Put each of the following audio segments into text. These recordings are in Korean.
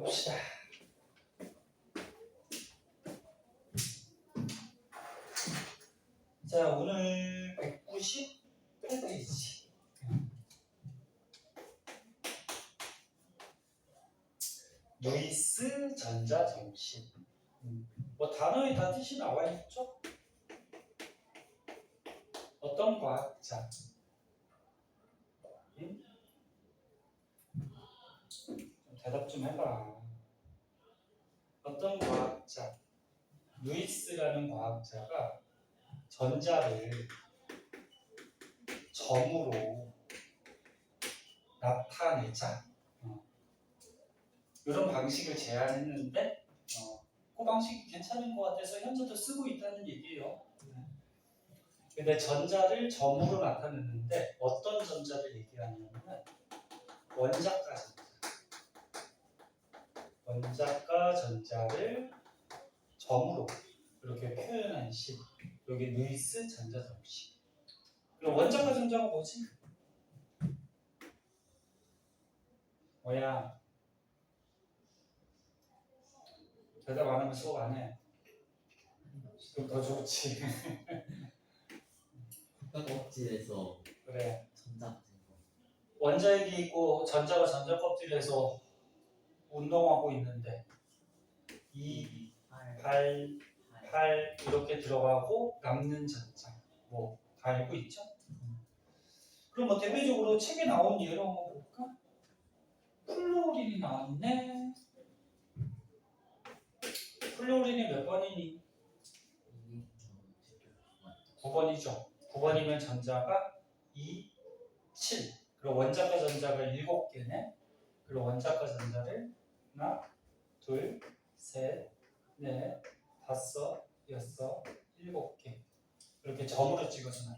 봅시다. 전자를 점으로 나타내자. 어. 이런 방식을 제안했는데 어, 그 방식이 괜찮은 것 같아서 현재도 쓰고 있다는 얘기예요. 네. 근데 전자를 점으로 나타내는데 어떤 전자를 얘기하냐면 원자가 전자. 원자가 전자를 점으로 이렇게 표현한 식. 여기 루이스 전자 정식. 그럼 원자가 전자가 뭐지? 뭐야? 대답 안 하면 수업 안 해. 그럼 더 좋지. 껍질에서 그래. 전자. 원자핵이 있고 전자가 전자 껍질에서 운동하고 있는데 이, 팔, 발, 팔. 팔 이렇게 들어가고 남는 전자 뭐 다 알고 있죠? 그럼 뭐 대표적으로 책에 나온 예로 한번 볼까? 플로린이 나왔네. 플로린이 몇 번이니? 이, 어, 9번이죠. 9번이면 전자가 2, 7. 그리고 원자가 전자가 7개네. 그리고 원자가 전자를 하나, 둘, 셋, 넷, 다섯, 여섯, 일곱 개. 이렇게 점으로 찍어서.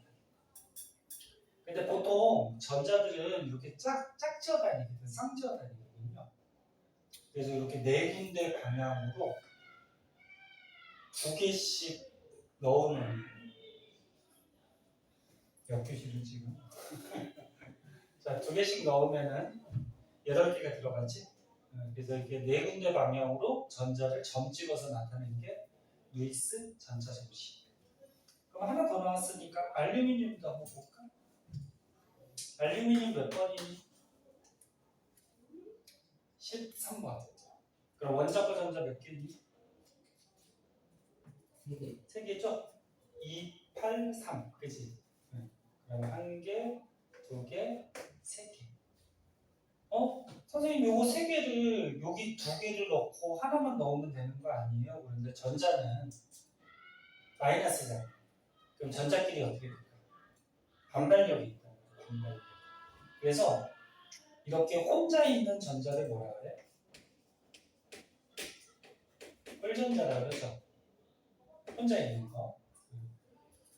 근데 보통 전자들은 이렇게 짝, 짝 지어 다니거든. 쌍 지어 다니거든요. 그래서 이렇게 네 군데 방향으로 두 개씩 넣어놓는 역교실을 지금. 자, 두 개씩 넣으면은 여덟 개가 들어가지. 어, 그래서 이렇게 네 군데 방향으로 전자를 점 찍어서 나타낸 게 루이스 전자 정식. 그럼 하나 더 나왔으니까 알루미늄도 한번 볼까? 알루미늄 몇 번이니? 13번. 그럼 원자과 전자 몇 개니? 세 개. 세 개죠? 2, 8, 3. 그지? 네. 그러면 한 개, 두 개, 세 개. 어? 선생님 요거 세 개를 여기 두 개를 넣고 하나만 넣으면 되는 거 아니에요? 그런데 전자는 마이너스잖아. 그럼 전자끼리 어떻게 될까? 반발력이 있다. 반발력. 그래서 이렇게 혼자 있는 전자를 뭐라 그래? 홀전자라 그러죠. 혼자 있는 거.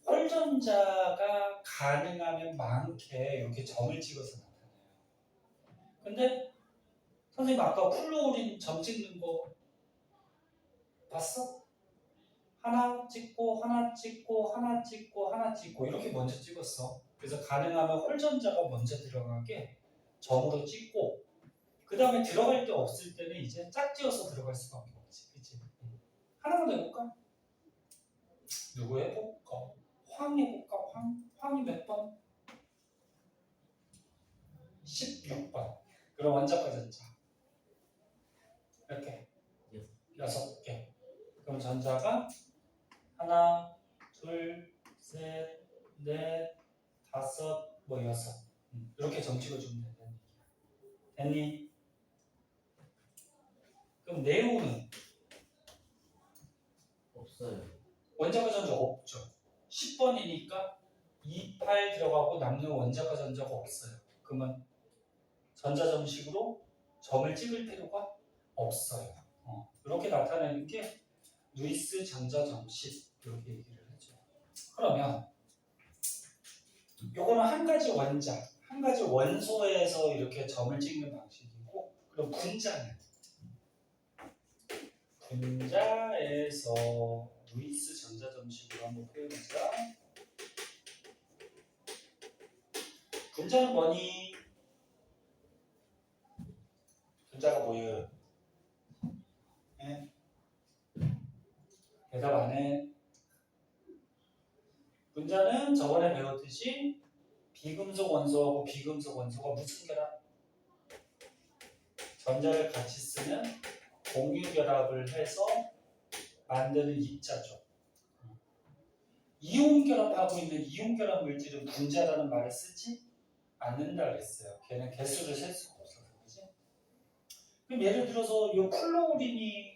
홀전자가 가능하면 많게 이렇게 점을 찍어서 나타내요. 근데 선생님 아까 플로린 점 찍는 거 봤어? 하나 찍고 하나 찍고 하나 찍고 하나 찍고 이렇게 먼저 찍었어. 그래서 가능하면 홀전자가 먼저 들어가게 점으로 찍고 그 다음에 들어갈 데 없을 때는 이제 짝지어서 들어갈 수밖에 없지. 그치? 하나만 더 해볼까? 누구 해볼까? 황 해볼까? 황? 황이 몇 번? 16번. 그럼 원자과 전자. 몇 개? 여섯 개. 그럼 전자가 하나, 둘, 셋, 넷, 다섯, 뭐 여섯. 음, 이렇게 점 찍어 주면 된다는 얘기야. 됐니? 그럼 네오는 없어요. 원자과 전자 없죠. 10번이니까 2, 8 들어가고 남는 원자과 전자가 없어요. 그러면 전자 점식으로 점을 찍을 필요가 없어요. 어, 이렇게 나타내는 게 루이스 전자점식 이렇게 얘기를 하죠. 그러면 요거는 한 가지 원자, 한 가지 원소에서 이렇게 점을 찍는 방식이고 그럼 분자는 분자에서 루이스 전자점식으로 한번 표현해보자. 분자는 뭐니? 분자가 뭐예요? 대답 안 해. 분자는 저번에 배웠듯이 비금속 원소하고 비금속 원소가 무슨 결합? 전자를 같이 쓰면 공유 결합을 해서 만드는 입자죠. 이온 결합하고 있는 이온 결합 물질은 분자라는 말을 쓰지 않는다 그랬어요. 걔는 개수를 셀 수가 없어서 그지? 그럼 예를 들어서 이 플로우린이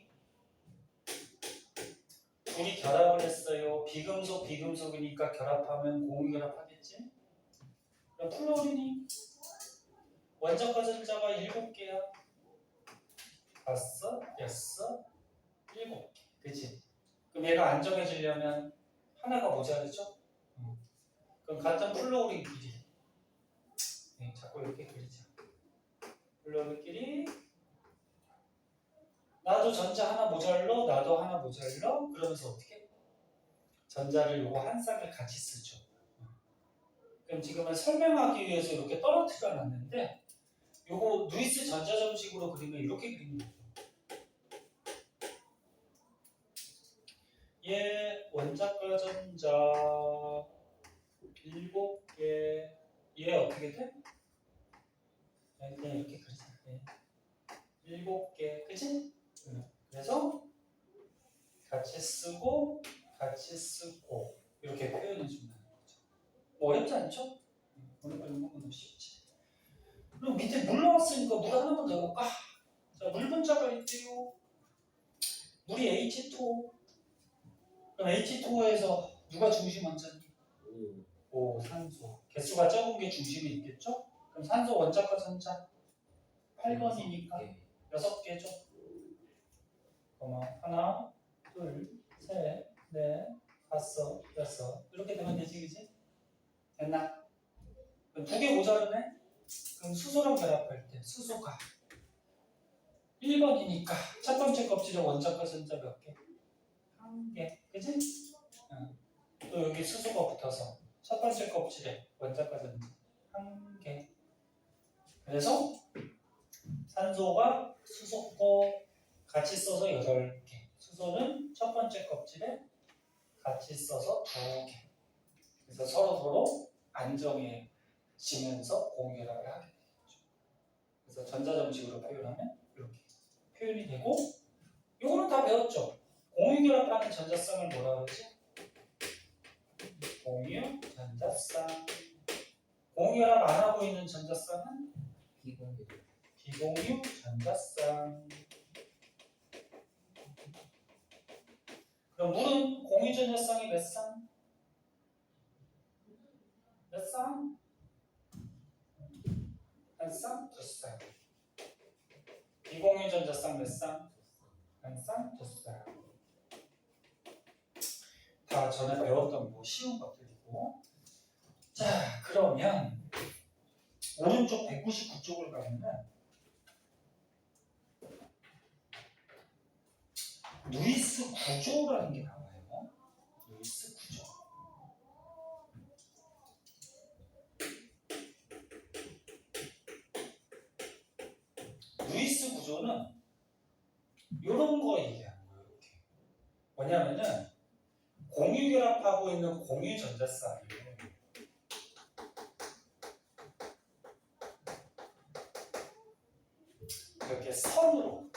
둘이 결합을 했어요. 비금속 비금속이니까 결합하면 공유 결합하겠지? 그럼 플로우린이 원자과 전자가 일곱 개야. 다섯, 여섯, 일곱 개. 그치? 그럼 얘가 안정해지려면 하나가 모자르죠? 음. 그럼 같은 플로우린끼리 네, 자꾸 이렇게 그리자. 플로우린끼리 나도 전자 하나 모자르 나도 하나 모자르 그러면서 어떻게? 전자를 요거 한 쌍을 같이 쓰죠. 음. 그럼 지금은 설명하기 위해서 이렇게 떨어뜨려 놨는데 요거 루이스 전자점식으로 그리면 이렇게 그리는 거예요. 얘 원자과 전자 일곱 개. 얘 어떻게 돼? 네, 그냥 이렇게 그리자. 네. 일곱 개, 그치? 응. 그래서 같이 쓰고 같이 쓰고 이렇게 표현해 준다는 거죠. 뭐 어렵지 않죠? 배운 건 쉽지. 그럼 밑에 물 나왔으니까 물 하나만 더 해볼까? 자, 물 분자가 있대요. 물이 H2O. 그럼 H2O에서 누가 중심 원자니? 오. 오, 산소. 개수가 적은 게 중심이 있겠죠? 그럼 산소 원자과 전자 8번이니까 네. 6개죠. 그러면 하나, 둘, 셋, 넷, 다섯, 여섯 이렇게 되면 되지, 그지? 됐나? 두개 모자르네? 그럼 수소랑 결합할 때 수소가 1번이니까 첫 번째 껍질에 원자과 전자 몇 개? 한 개, 그지? 응. 또 여기 수소가 붙어서 첫 번째 껍질에 원자과 전자 한 개. 그래서 산소가 수소고 같이 써서 8개. 수소는 첫 번째 껍질에 같이 써서 2개. 그래서 서로 서로 안정해지면서 공결합을 하게 되겠죠. 그래서 전자점식으로 표현하면 이렇게 표현이 되고 요거는 다 배웠죠. 공유결합하는 전자쌍을 뭐라 그러지? 공유 전자쌍. 공유결합 안 하고 있는 전자쌍은 비공유. 비공유 전자쌍. 물은 공유 전자쌍이 몇 쌍? 몇 쌍? 한 쌍? 두 쌍. 비공유 전자쌍 몇 쌍? 한 쌍? 두 쌍. 다 전에 배웠던 뭐 쉬운 것들이고. 자, 그러면 오른쪽 199쪽을 가면은 루이스 구조라는 게 나와요. 루이스 구조. 루이스 구조는 이런 거 얘기하는 거예요. 이렇게. 뭐냐면은 공유 결합하고 있는 공유 전자쌍이 이렇게 선으로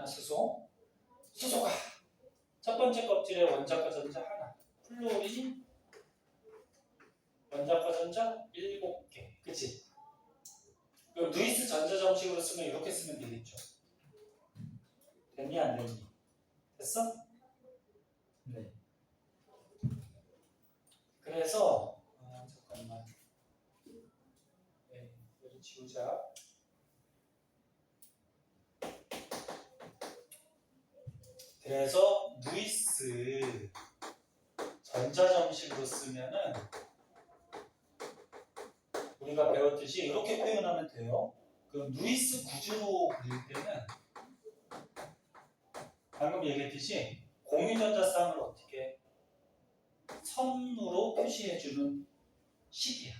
플로린이나 수소. 수소가 첫 번째 껍질에 원자과 전자 하나. 플로린 원자과 전자 7개. 그치? 그럼 루이스 전자 정식으로 쓰면 이렇게 쓰면 되겠죠. 됐니 안 됐니? 됐어? 네. 그래서 아, 잠깐만. 네, 여기 지우자. 그래서 루이스 전자점식으로 쓰면은 우리가 배웠 그렸듯이 이렇게 표현하면 돼요. 그 루이스 구조로 그릴 때는 방금 얘기했듯이 공유전자쌍을 어떻게 선으로 표시해주는 식이야.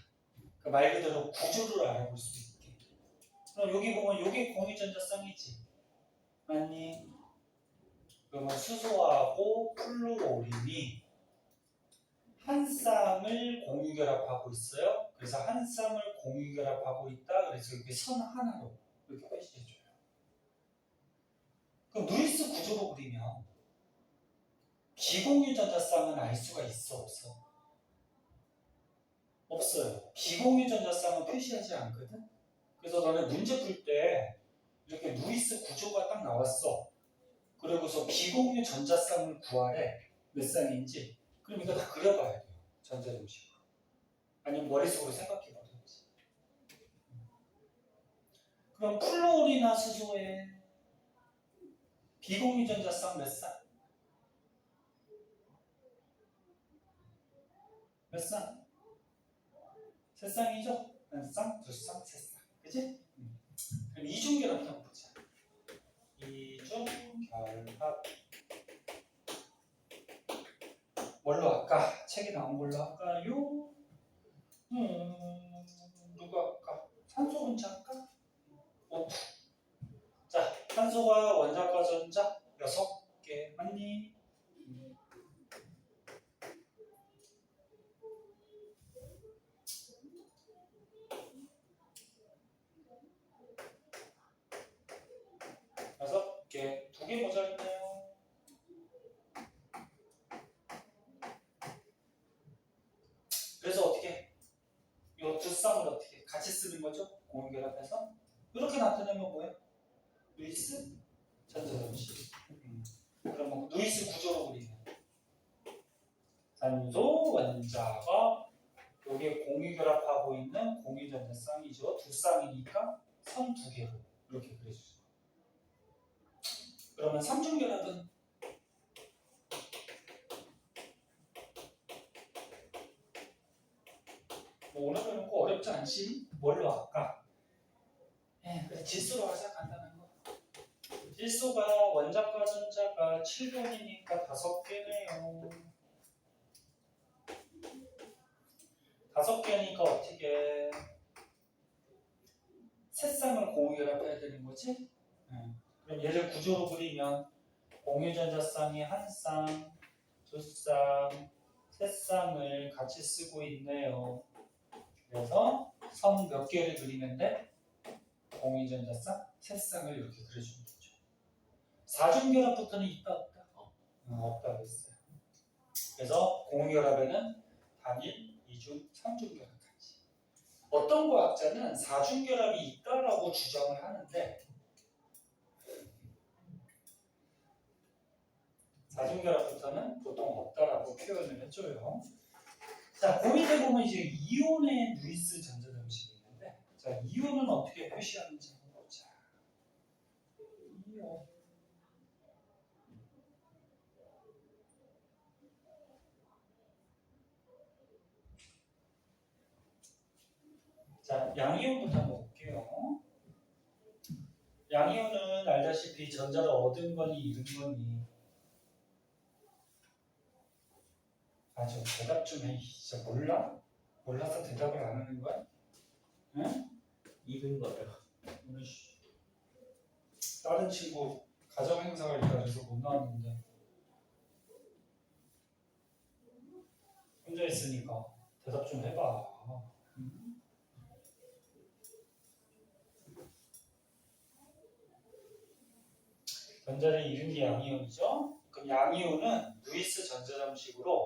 그말 그대로 구조를 알아볼 수 있게. 그럼 여기 보면 여기 공유전자쌍이지. 맞니? 그러면 수소하고 플루오린이 한 쌍을 공유결합하고 있어요. 그래서 한 쌍을 공유결합하고 있다. 그래서 이렇게 선 하나로 이렇게 표시해줘요. 그럼 루이스 구조로 그리면 비공유 전자쌍은 알 수가 있어 없어? 없어요. 비공유 전자쌍은 표시하지 않거든. 그래서 너네 문제 풀 때 이렇게 루이스 구조가 딱 나왔어. 그리고서 비공유 전자쌍을 구하래. 몇 쌍인지. 그럼 이거 다 그려봐야 돼요. 전자정식으로. 아니면 머릿속으로 생각해보든지. 그럼 플로올이나 수소에 비공유 전자쌍 몇 쌍? 몇 쌍? 세 쌍이죠? 한 쌍, 두 쌍, 세 쌍. 그지? 음. 그럼 이중결합 한번 보자. 이중 결합. 뭘로 할까? 책에 나온 걸로 할까요? 음, 누가 할까? 산소 분자 할까? 오프. 자, 산소가 원자과 전자 여기에 공유 결합하고 있는 공유 전자 쌍이죠. 두 쌍이니까 선두 개로 이렇게 그려주죠. 그러면 삼중 결합은 뭐 오늘 배우는 거 어렵지 않지? 뭘로 할까? 예, 그래 질소로 하자 간단한 거. 질소가 원자과 전자가 7번이니까 다섯 개네요. 다섯 개니까 어떻게 세 쌍을 공유결합해야 되는 거지? 예. 그럼 얘를 구조로 그리면 공유전자쌍이 한 쌍, 두 쌍, 세 쌍을 같이 쓰고 있네요. 그래서 선 몇 개를 그리면 돼? 공유전자쌍 세 쌍을 이렇게 그려주면 되죠. 사중결합부터는 있다 없다? 어, 없다 그랬어요. 그래서 공유결합에는 단일, 이중, 삼중결합까지. 어떤 과학자는 사중결합이 있다라고 주장을 하는데 사중결합부터는 보통 없다라고 표현을 해줘요. 자, 그 밑에 보면 이제 이온의 루이스 전자정식이 있는데, 자, 이온은 어떻게 표시하는지 한번 보자. 이온. 자, 양이온부터 한번 볼게요. 양이온은 알다시피 전자를 얻은 거니 잃은 거니 아, 저 대답 좀 해. 진짜 몰라? 몰라서 대답을 안 하는 거야? 응? 잃은 거요. 오늘 씨, 다른 친구 가정 행사가 있다 그래서 못 나왔는데 혼자 있으니까 대답 좀 해봐. 응? 전자를 잃은 게 양이온이죠? 그럼 양이온은 루이스 전자정식으로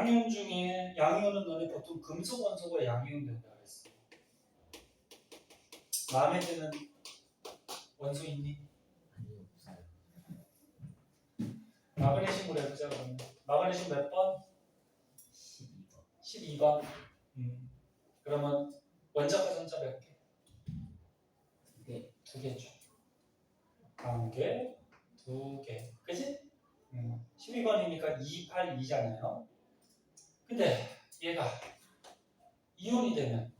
양이온 중에 양이온은 너네 보통 금속 원소가 양이온 된다 그랬어. 마음에 드는 원소 있니? 아니 없어요. 마그네슘으로 해보자 그러면 마그네슘 몇 번? 12번 12번 음. 그러면 원자과 전자 몇 개? 두 개 두 개죠 한 개, 두 개 그지? 음. 12번이니까 2, 8, 2잖아요 근데 얘가 이온이 되면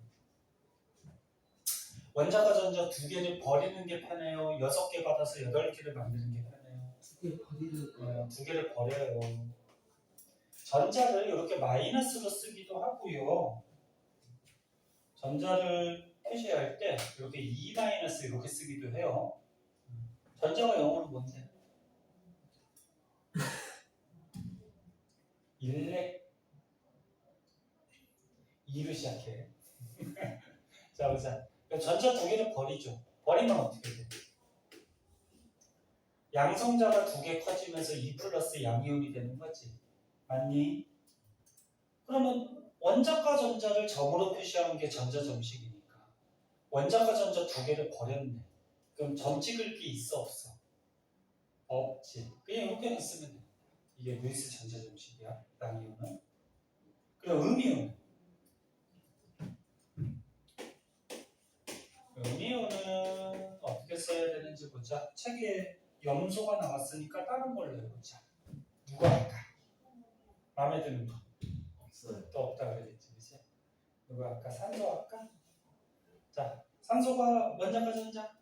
원자과 전자 두 개를 버리는 게 편해요 여섯 개 받아서 여덟 개를 만드는 게 편해요 두 개 버리는 어, 두 개를 버려요. 전자를 이렇게 마이너스로 쓰기도 하고요. 전자를 표시할 때 이렇게 2 마이너스 이렇게 쓰기도 해요. 전자가 영어로 뭔데? 일렉 2로 시작해. 자 보자. 그럼 전자 두 개를 버리죠. 버리면 어떻게 돼? 양성자가 두 개 커지면서 2 플러스 양이온이 되는 거지. 맞니? 그러면 원자과 전자를 점으로 표시하는 게 전자 점식이니까 원자과 전자 두 개를 버렸네. 그럼 점 찍을 게 있어 없어? 없지. 그냥 이렇게만 쓰면 돼. 이게 루이스 전자 점식이야. 양이온은. 그럼 음이온은? 음이온은 어떻게 써야 되는지 보자. 책에 염소가 나왔으니까 다른 걸로 해보자. 누가 할까? 마음에 드는 거. 없어요 또 없다 그랬지, 그치? 누가 할까? 산소 할까? 자, 산소가 원자과 전자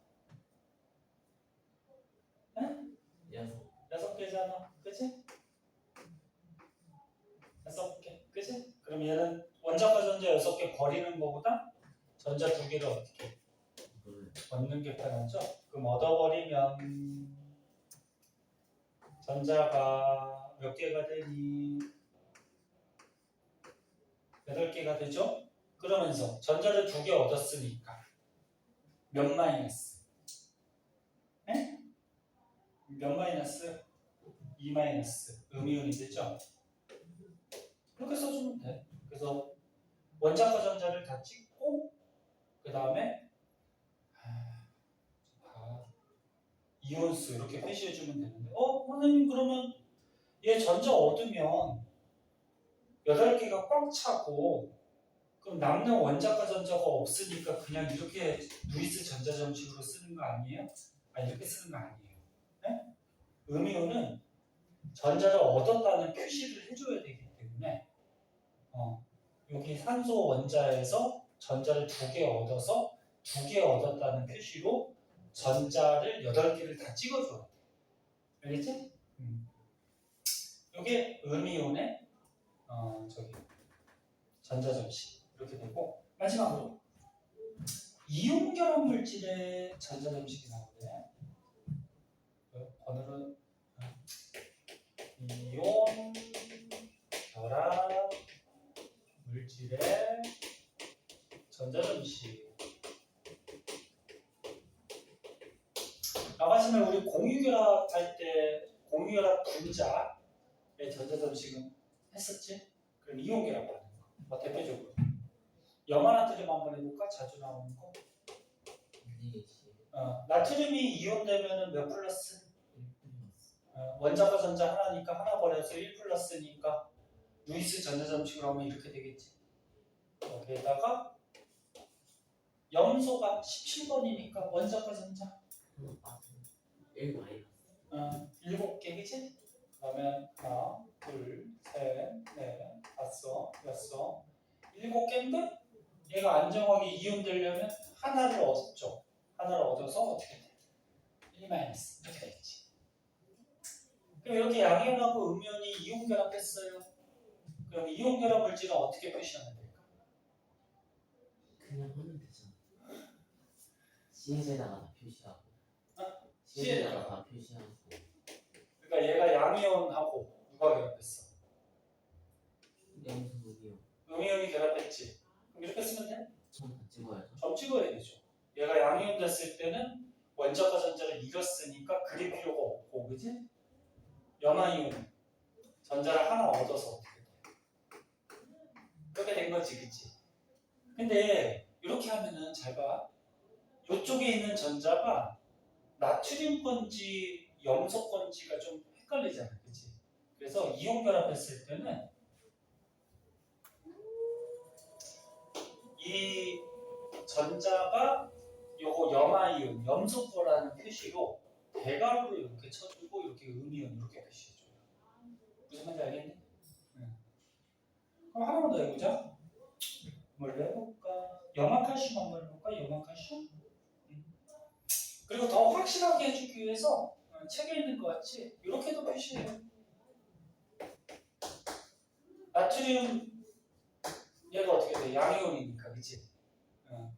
여섯 여섯 개잖아, 그치? 여섯 개, 그치? 그럼 얘는 원자과 전자 여섯 개 버리는 거보다 전자 두 개를 어떻게 얻는 게 편하죠? 그럼 얻어버리면 전자가 몇 개가 되니? 여덟 개가 되죠? 그러면서 전자를 두 개 얻었으니까 몇 마이너스? 에? 몇 마이너스? 2 마이너스 음이온이 되죠? 그렇게 써주면 돼. 그래서 원자과 전자를 다 찍고 그 다음에 이온수 이렇게 표시해 주면 되는데 어 선생님 그러면 얘 전자 얻으면 여덟 개가 꽉 차고 그럼 남는 원자과 전자가 없으니까 그냥 이렇게 루이스 전자 점식으로 쓰는 거 아니에요? 아 이렇게 쓰는 거 아니에요. 네? 음이온은 전자를 얻었다는 표시를 해줘야 되기 때문에 어, 여기 산소 원자에서 전자를 두 개 얻어서 두 개 얻었다는 표시로 전자를 여덟 개를 다 찍어줘야 돼. 알겠지? 음. 이게 음이온의 어, 저기 전자 점식 이렇게 되고 마지막으로 이온 결합 물질의 전자 점식이 나오네. 어, 번호는 어, 이온 결합 물질의 전자 점식. 전에 우리 공유결합 할 때 공유결합 분자의 전자 점식은 했었지? 그럼 이온 결합 하는 거. 뭐 대표적으로 염화나트륨 한번 해볼까? 자주 나오는 거. 어, 나트륨이 이온되면은 몇 플러스? 1 플러스 어, 원자과 전자 하나니까 하나 버려서 1 플러스니까 루이스 전자 점식으로 하면 이렇게 되겠지. 여기에다가 염소가 17번이니까 원자과 전자 빠져 1 마이너스 어, 7개 그치? 그러면 하나, 둘, 셋, 넷, 다섯, 여섯, 일곱 개인데 얘가 안정하게 이온되려면 하나를 얻었죠. 하나를 얻어서 어떻게 돼? 1 마이너스 이렇게 되겠지. 그럼 이렇게 양이온하고 음이온이 이온 결합했어요. 그럼 이온 결합 물질은 어떻게 표시하면 될까? 그냥 하면 되잖아 C에다가 다 표시하고 어? C에다가 다 표시하고 그러니까 얘가 양이온하고 누가 결합했어? 무기요 음이온이 결합했지. 그럼 이렇게 쓰면 돼? 다 찍어야죠 점 찍어야 되죠. 얘가 양이온 됐을 때는 원자과 전자를 잃었으니까 그릴 필요가 없고, 그지? 염화이온 전자를 하나 얻어서 어떻게 돼? 그렇게 된 거지, 그지? 근데 이렇게 하면은 잘 봐. 이쪽에 있는 전자가 나트륨 건지 염소 건지가 좀 헷갈리잖아, 그지? 그래서 이온 결합했을 때는 이 전자가 요거 염아이온, 염소 거라는 표시로 대괄호로 이렇게 쳐주고 이렇게 음이온 이렇게 표시해줘요. 무슨 말인지 알겠니? 네. 그럼 하나만 더 해보자. 뭘 해볼까? 염화칼슘 한번 해볼까? 염화칼슘? 음. 그리고 더 확실하게 해주기 위해서 어, 책에 있는 것 같이 이렇게도 표시해요. 나트륨 얘가 어떻게 돼? 양이온이니까 그치? 어.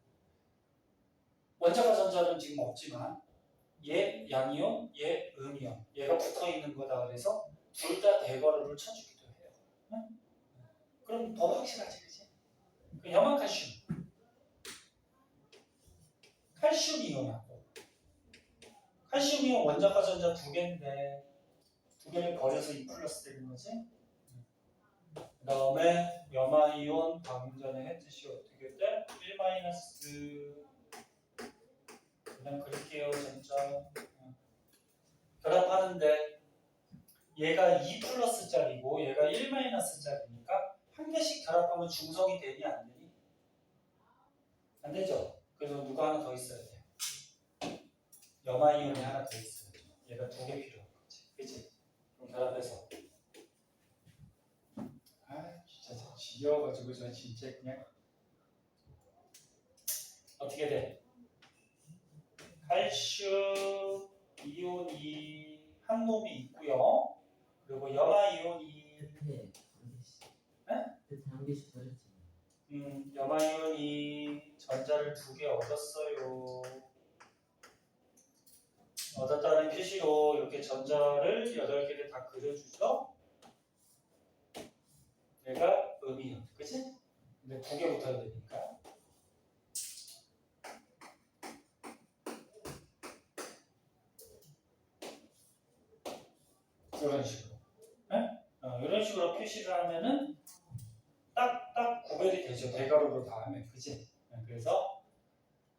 원자가 전자는 지금 없지만 얘 양이온, 얘 음이온 얘가 붙어 있는 거다 그래서 둘 다 대괄호를 쳐주기도 해요. 응? 그럼 더 확실하지 그치? 그 염화칼슘 칼슘 이온하고 칼슘 이온 원자가 전자 두 개인데 두 개를 버려서 2 플러스 되는 거지? 그 다음에 염화 이온 방금 전에 했듯이 어떻게 돼? 1 마이너스 그냥 그릴게요 진짜 어. 결합하는데 얘가 2 플러스 짜리고 얘가 1 마이너스 짜리니까 한 개씩 결합하면 중성이 되니 안 되니? 안 되죠? 그래서 누가 하나 더 있어야 돼 염화 이온이 하나 더 있어야 돼 얘가 두 개 필요한 거지 그치? 그럼 결합해서 아 진짜 저 지겨워가지고 저 진짜 그냥 어떻게 돼? 칼슘 이온이 한 놈이 있고요. 그리고 염화 이온이 끝에 한 개씩. 네? 끝에 한 개씩 버렸잖아. 음, 염화 이온이 전자를 두 개 얻었어요. 얻었다는 표시로 이렇게 전자를 여덟 개를 다 그려주죠. 얘가 음이온, 그치? 근데 두개 붙어야 되니까. 이런 식으로. 네? 어, 이런 식으로 표시를 하면은 딱 딱 구별이 되죠. 대괄호로 다 하면. 그치? 네, 그래서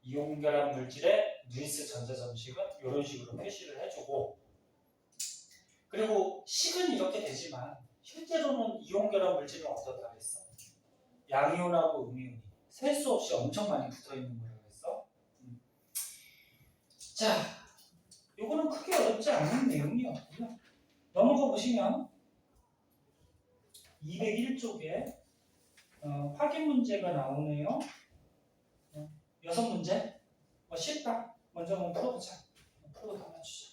이온 결합 물질의 누이스 전자 점식은 이런 식으로 표시를 해주고 그리고 식은 이렇게 되지만 실제로는 이온 결합 물질은 어떻다 그랬어? 양이온하고 음이온이 셀 수 없이 엄청 많이 붙어 있는 거라고 그랬어. 음. 자, 요거는 크게 어렵지 않은 내용이었고요. 넘어가 보시면 201쪽에 어, 확인 문제가 나오네요. 어, 여섯 문제. 어, 쉽다. 먼저 한번 풀어보자. 풀어보다 맞추자.